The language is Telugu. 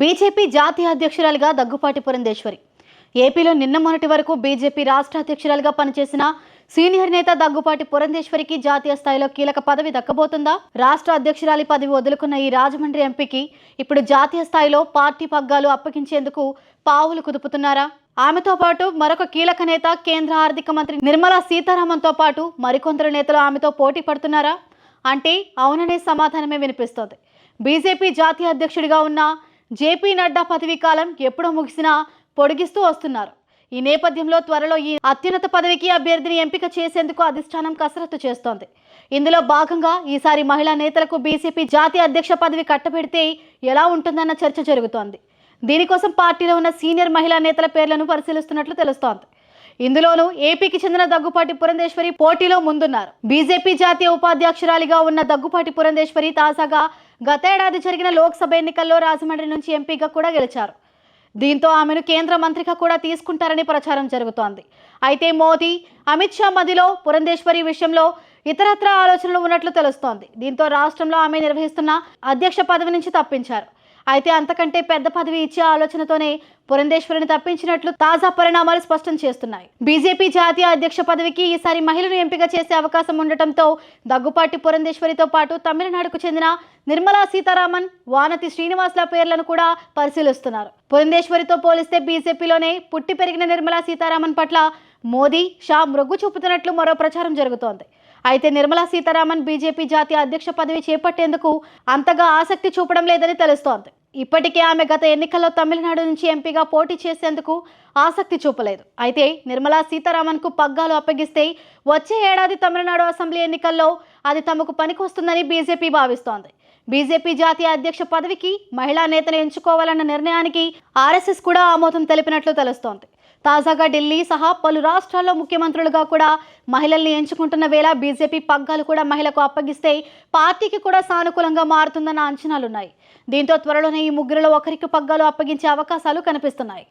బీజేపీ జాతీయ అధ్యక్షురాలిగా దగ్గుపాటి పురంధేశ్వరి. ఏపీలో నిన్న మొన్నటి వరకు బీజేపీ రాష్ట్ర అధ్యక్షురాలుగా పనిచేసిన సీనియర్ నేత దగ్గుపాటి పురంధేశ్వరికి జాతీయ స్థాయిలో కీలక పదవి దక్కబోతుందా? రాష్ట్ర అధ్యక్షురాలి పదవి వదులుకున్న ఈ రాజమండ్రి ఎంపీకి ఇప్పుడు జాతీయ స్థాయిలో పార్టీ పగ్గాలు అప్పగించేందుకు పావులు కుదుపుతున్నారా? ఆమెతో పాటు మరొక కీలక నేత కేంద్ర ఆర్థిక మంత్రి నిర్మలా సీతారామన్తో పాటు మరికొందరు నేతలు ఆమెతో పోటీ పడుతున్నారా? అంటే అవుననే సమాధానమే వినిపిస్తోంది. బీజేపీ జాతీయ అధ్యక్షుడిగా ఉన్న జేపీ నడ్డా పదవీ కాలం ఎప్పుడో ముగిసినా పొడిగిస్తూ వస్తున్నారు. ఈ నేపథ్యంలో త్వరలో ఈ అత్యున్నత పదవికి అభ్యర్థిని ఎంపిక చేసేందుకు అధిష్టానం కసరత్తు చేస్తోంది. ఇందులో భాగంగా ఈసారి మహిళా నేతలకు బీసీపీ జాతీయ అధ్యక్ష పదవి కట్టబెడితే ఎలా ఉంటుందన్న చర్చ జరుగుతోంది. దీనికోసం పార్టీలో ఉన్న సీనియర్ మహిళా నేతల పేర్లను పరిశీలిస్తున్నట్లు తెలుస్తోంది. ఇందులోనూ ఏపీకి చెందిన దగ్గుపాటి పురంధేశ్వరి పోటీలో ముందున్నారు. బీజేపీ జాతీయ ఉపాధ్యక్షురాలిగా ఉన్న దగ్గుపాటి పురంధేశ్వరి తాజాగా గతేడాది జరిగిన లోక్సభ ఎన్నికల్లో రాజమండ్రి నుంచి ఎంపీగా కూడా గెలిచారు. దీంతో ఆమెను కేంద్ర మంత్రిగా కూడా తీసుకుంటారని ప్రచారం జరుగుతోంది. అయితే మోదీ అమిత్ షా మదిలో పురంధేశ్వరి విషయంలో ఇతరత్ర ఆలోచనలు ఉన్నట్లు తెలుస్తోంది. దీంతో రాష్ట్రంలో ఆమె నిర్వహిస్తున్న అధ్యక్ష పదవి నుంచి తప్పించారు. అయితే అంతకంటే పెద్ద పదవి ఇచ్చే ఆలోచనతోనే పురంధేశ్వరిని తప్పించినట్లు తాజా పరిణామాలు స్పష్టం చేస్తున్నాయి. బీజేపీ జాతీయ అధ్యక్ష పదవికి ఈసారి మహిళను ఎంపిక చేసే అవకాశం ఉండటంతో దగ్గుపాటి పురంధేశ్వరితో పాటు తమిళనాడుకు చెందిన నిర్మలా సీతారామన్ వానతి శ్రీనివాసుల పేర్లను కూడా పరిశీలిస్తున్నారు. పురంధేశ్వరితో పోలిస్తే బీజేపీలోనే పుట్టి పెరిగిన నిర్మలా సీతారామన్ పట్ల మోదీ షా మృగ్గు చూపుతున్నట్లు మరో ప్రచారం జరుగుతోంది. అయితే నిర్మలా సీతారామన్ బీజేపీ జాతీయ అధ్యక్ష పదవి చేపట్టేందుకు అంతగా ఆసక్తి చూపడం లేదని తెలుస్తోంది. ఇప్పటికే ఆమె గత ఎన్నికల్లో తమిళనాడు నుంచి ఎంపీగా పోటీ చేసేందుకు ఆసక్తి చూపలేదు. అయితే నిర్మలా సీతారామన్కు పగ్గాలు అప్పగిస్తే వచ్చే ఏడాది తమిళనాడు అసెంబ్లీ ఎన్నికల్లో అది తమకు పనికొస్తుందని బీజేపీ భావిస్తోంది. బీజేపీ జాతీయ అధ్యక్ష పదవికి మహిళా నేతలు ఎంచుకోవాలన్న నిర్ణయానికి ఆర్ఎస్ఎస్ కూడా ఆమోదం తెలిపినట్లు తెలుస్తోంది. తాజాగా ఢిల్లీ సహా పలు రాష్ట్రాల్లో ముఖ్యమంత్రులుగా కూడా మహిళల్ని ఎంచుకుంటున్న వేళ బీజేపీ పగ్గాలు కూడా మహిళకు అప్పగిస్తే పార్టీకి కూడా సానుకూలంగా మారుతుందన్న అంచనాలున్నాయి. దీంతో త్వరలోనే ఈ ముగ్గురులో ఒకరికి పగ్గాలు అప్పగించే అవకాశాలు కనిపిస్తున్నాయి.